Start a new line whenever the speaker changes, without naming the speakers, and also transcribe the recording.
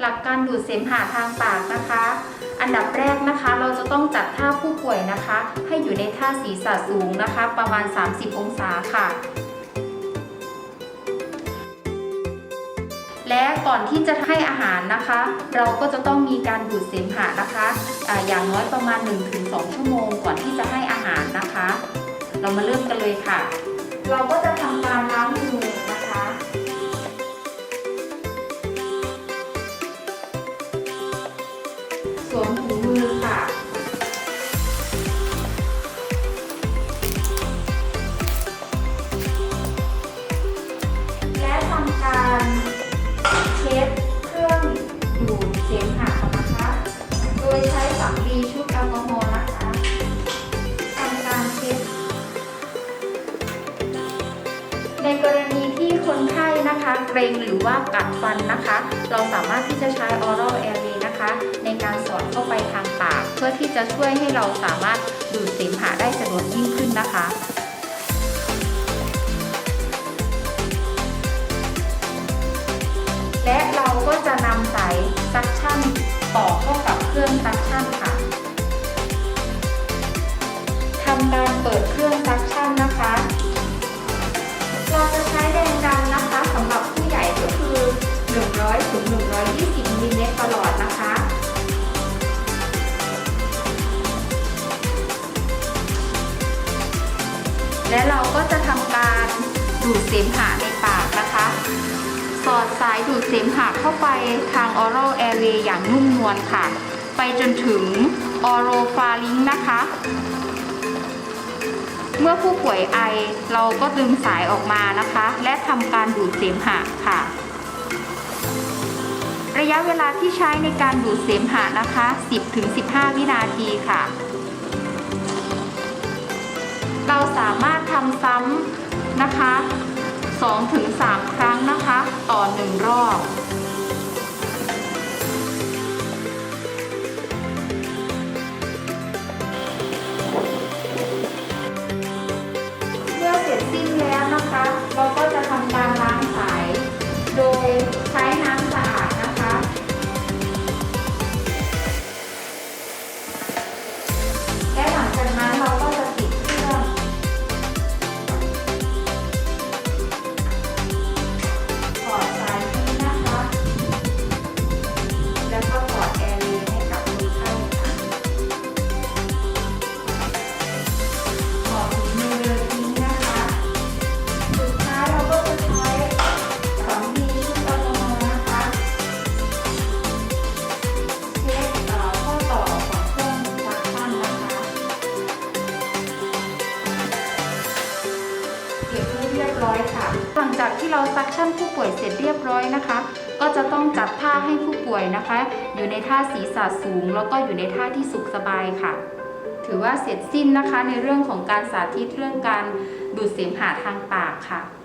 หลักการดูดเสมหะทางปากนะคะ อันดับแรกนะคะเราจะต้องจัดท่าผู้ป่วยนะคะ ให้อยู่ในท่าศีรษะสูงนะคะ ประมาณ 30 องศาค่ะ และก่อนที่จะให้อาหารนะคะ เราก็จะต้องมีการดูดเสมหะนะคะอาอย่างน้อยประมาณ 1-2 ชั่วโมง ก่อนที่จะให้อาหารนะคะ เรามาเริ่มกันเลยค่ะ เราก็จะทำการล้างมือ สวมถุงมือค่ะ และทำการเช็ดเครื่องดูดเสมหะนะคะ โดยใช้สำลีชุบแอลกอฮอล์นะคะทำการเช็ด ในกรณีที่คนไข้นะคะ เกรงหรือว่ากัดฟันนะคะ เราสามารถที่จะใช้ oral airway นะคะ ในการสอดเข้าไปทางปาก เพื่อที่จะช่วยให้เราสามารถดูดเสมหะได้สะดวกยิ่งขึ้นนะคะและเราก็จะนำสายซักชั่นต่อเข้ากับเครื่องซักชั่น และเราก็จะทำการดูดเสมหะในปากนะคะ สอดสายดูดเสมหะเข้าไปทาง oral airway อย่างนุ่มนวลค่ะ ไปจนถึง oropharynx นะคะ เมื่อผู้ป่วยไอเราก็ดึงสายออกมานะคะ และทำการดูดเสมหะค่ะ ระยะเวลาที่ใช้ในการดูดเสมหะนะคะ 10-15 วินาทีค่ะ เราสามารถทำซ้ำนะคะ2-3 ครั้งนะคะ ต่อ 1 รอบ เก็บให้เรียบร้อยค่ะ หลังจากที่เราซักชั่นผู้ป่วยเสร็จเรียบร้อยนะคะ ก็จะต้องจัดท่าให้ผู้ป่วยนะคะ อยู่ในท่าศีรษะสูง แล้วก็อยู่ในท่าที่สุขสบายค่ะ ถือว่าเสร็จสิ้นนะคะในเรื่องของการสาธิตเรื่องการดูดเสมหะทางปากค่ะ